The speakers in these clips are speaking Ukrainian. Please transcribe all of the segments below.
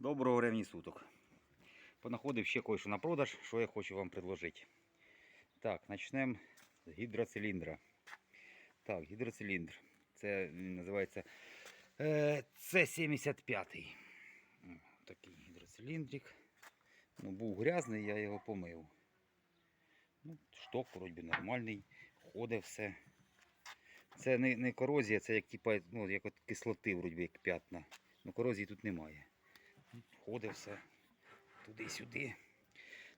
Доброго времени суток. Понаходив ще кое-що на продаж, що я хочу вам предложити. Так, почнемо з гідроциліндра. Так, гідроциліндр. Це він називається е, С75. Такий гідроциліндрик. Ну, був грязний, я його помив. Ну, шток вроді нормальний, ходить все. Це не, не корозія, це як, типа, ну, як от кислоти, вроді, як п'ятна. Ну, корозії тут немає. Ходить все туди-сюди.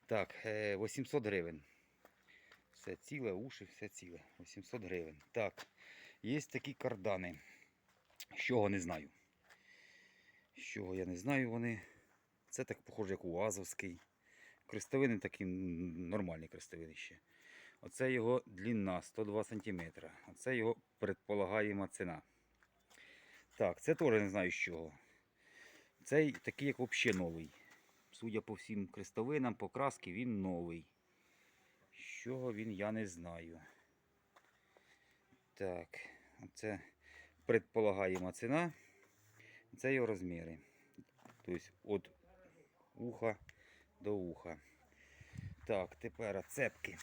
Так, е, 800 гривень. Все ціле, уші, все ціле. 800 гривень. Так, є такі кардани. З чого не знаю. З чого я не знаю вони. Це так похоже, як у Азовський. Крестовини такі нормальні крестовини ще. Оце його длина 102 см. Оце його предполагаєма ціна. Так, це теж не знаю з чого. Цей такий, як взагалі новий. Судя по всім крестовинам, покраски, він новий. З чого він, я не знаю. Так, це предполагаєма ціна. Це його розміри. Тобто від уха до уха. Так, тепер цепки.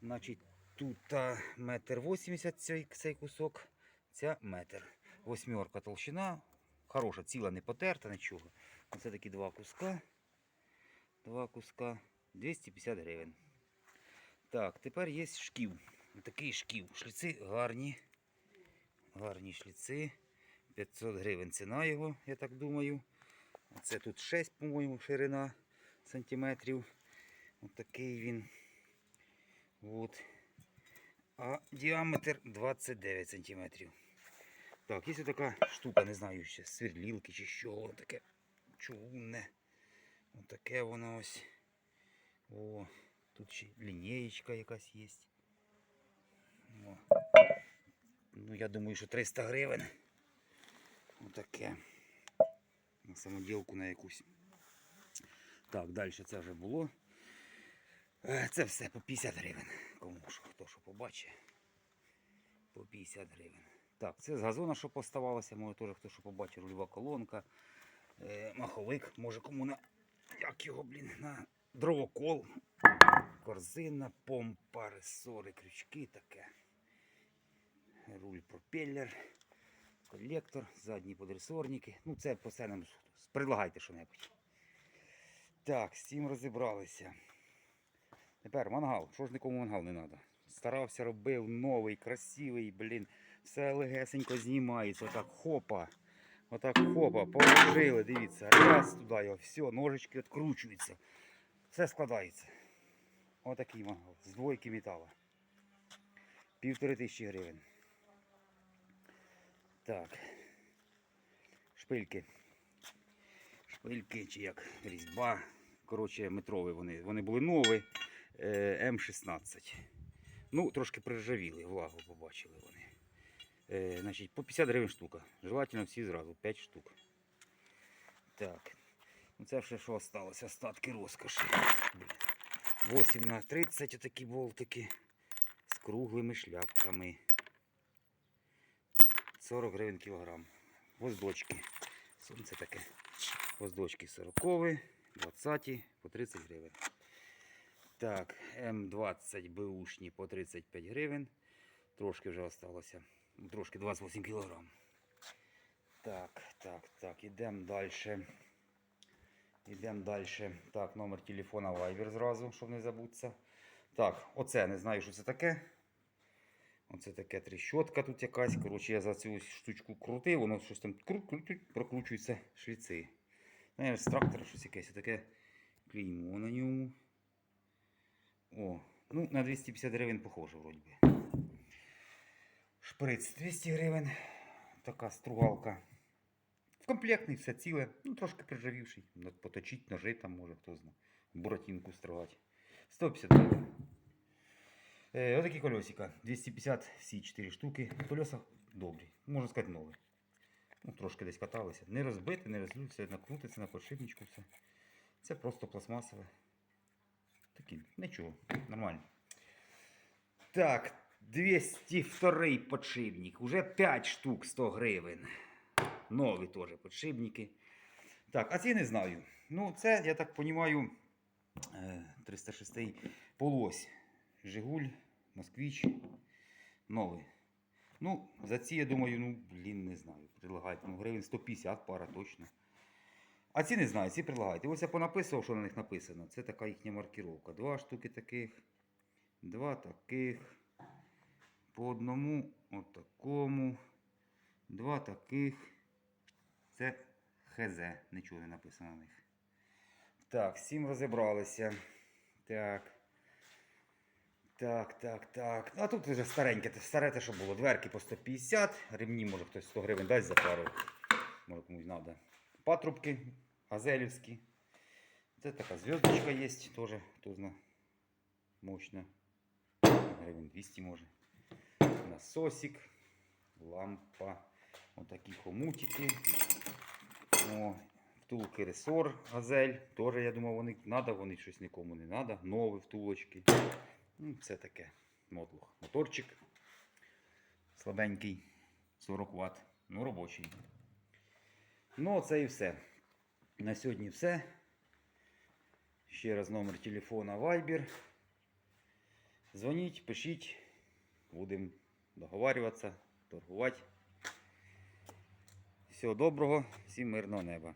Значить, тут метр вісімдесят цей кусок, ця метр. Восьмерка толщина. Хороша, ціла, не потерта, нічого. Оце такі два куска. Два куска. 250 гривень. Так, тепер є шків. Такий шків. Шліци гарні. Гарні шліци. 500 гривень ціна його, я так думаю. Оце тут 6, по-моєму, ширина сантиметрів. Ось такий він. От. А діаметр 29 сантиметрів. Так, є така штука, не знаю, ще сверлілки чи що, воно таке чугунне. Отаке воно ось. О, тут ще лінієчка якась є. О. Ну, я думаю, що 300 гривень. Отаке. На самоділку на якусь. Так, далі це вже було. Е, Це все по 50 гривень. Кому що, хто що побачить. По 50 гривень. Так, це з газона, що поставалося, може теж хто що побачив, рульова колонка, е, маховик, може кому на. Як його, блін, на дровокол, корзина, помпа, ресори, крючки таке. Руль пропеллер, колектор, задні подресорники. Ну, це по ценам предлагайте що-небудь. Так, з цим розібралися. Тепер мангал. Що ж нікому мангал не треба? Старався, робив новий, красивий, блін. Все легесенько знімається. Отак хопа. Отак хопа, положили, дивіться. Раз туди його, все, ножички відкручуються. Все складається. Отакий мангал. З двойки металу. Півтори тисячі гривень. Так. Шпильки. Шпильки чи як різьба. Коротше, метрові вони. Вони були нові. Е, М16. Ну, трошки приржавіли, влагу побачили вони. Е, по 50 гривень штука. Желательно всі зразу, 5 штук. Так. Ну це ще що осталось? Остатки розкоші. 8 на 30 отакі болтики з круглими шляпками. 40 гривень кілограм. Воздочки. Сонце таке. Воздочки 40, 20 по 30 гривень. Так, М20 бушні по 35 гривень. Трошки вже осталося. Трошки 28 кілограм. Так, так, так, ідемо далі. Ідемо далі. Так, номер телефона Viber зразу, щоб не забутися. Так, оце не знаю, що це таке. Оце таке тріщотка тут якась. Коротше, я за цю штучку крутив, воно щось там кру- кру- прокручується шліци. Наверное, з трактора щось якесь таке клеймо на ньому. О, ну на 250 гривень похоже, вроді би. Шприц 200 гривень. Така стругалка. В Комплектний, все ціле, ну трошки прижавівший. Ну, Поточить ножи там може, хто знає. Буратинку строгати. 150 гривень. Е, отакі колесика. 250 всі 4 штуки. Колеса добрі. Можна сказати нові. Ну, трошки десь каталися. Не розбите, не розлють, все накрутиться на подшипничку. Все. Це просто пластмасове. Такі, нічого, нормально. Так, 202 подшипник. Уже 5 штук 100 гривень. Нові теж подшипники. Так, а ці не знаю. Ну, це, я так розумію, 306 полось. Жигуль, Москвич, новий. Ну, за ці, я думаю, ну, блін, не знаю. Предлагають, ну, гривень 150 пара точно. А ці не знаю, ці предлагають. Ось я понаписував, що на них написано. Це така їхня маркіровка. Два штуки таких, два таких. По одному отакому. Два таких. Це ХЗ. Нічого не написано на них. Так, сім розібралися. Так. Так, так, так. Ну, а тут вже стареньке, старе те, що було. Дверки по 150, ремні, може хтось 100 гривень дасть за пару. Може комусь треба. Патрубки газелівські. Це така зв'язочка є, теж хто зна. Мощна. Гривень 200 може. Насосик, лампа. Отакі хомутики. О, втулки ресор газель. Теж, я думав, вони треба, вони щось нікому не треба. Нові втулочки. Ну, це таке мотлух. Моторчик слабенький, 40 Вт. Ну, робочий. Ну, це і все. На сьогодні все. Ще раз номер телефона Viber. Дзвоніть, пишіть. Будемо договарюватися, торгувати. Всього доброго, всім мирного неба.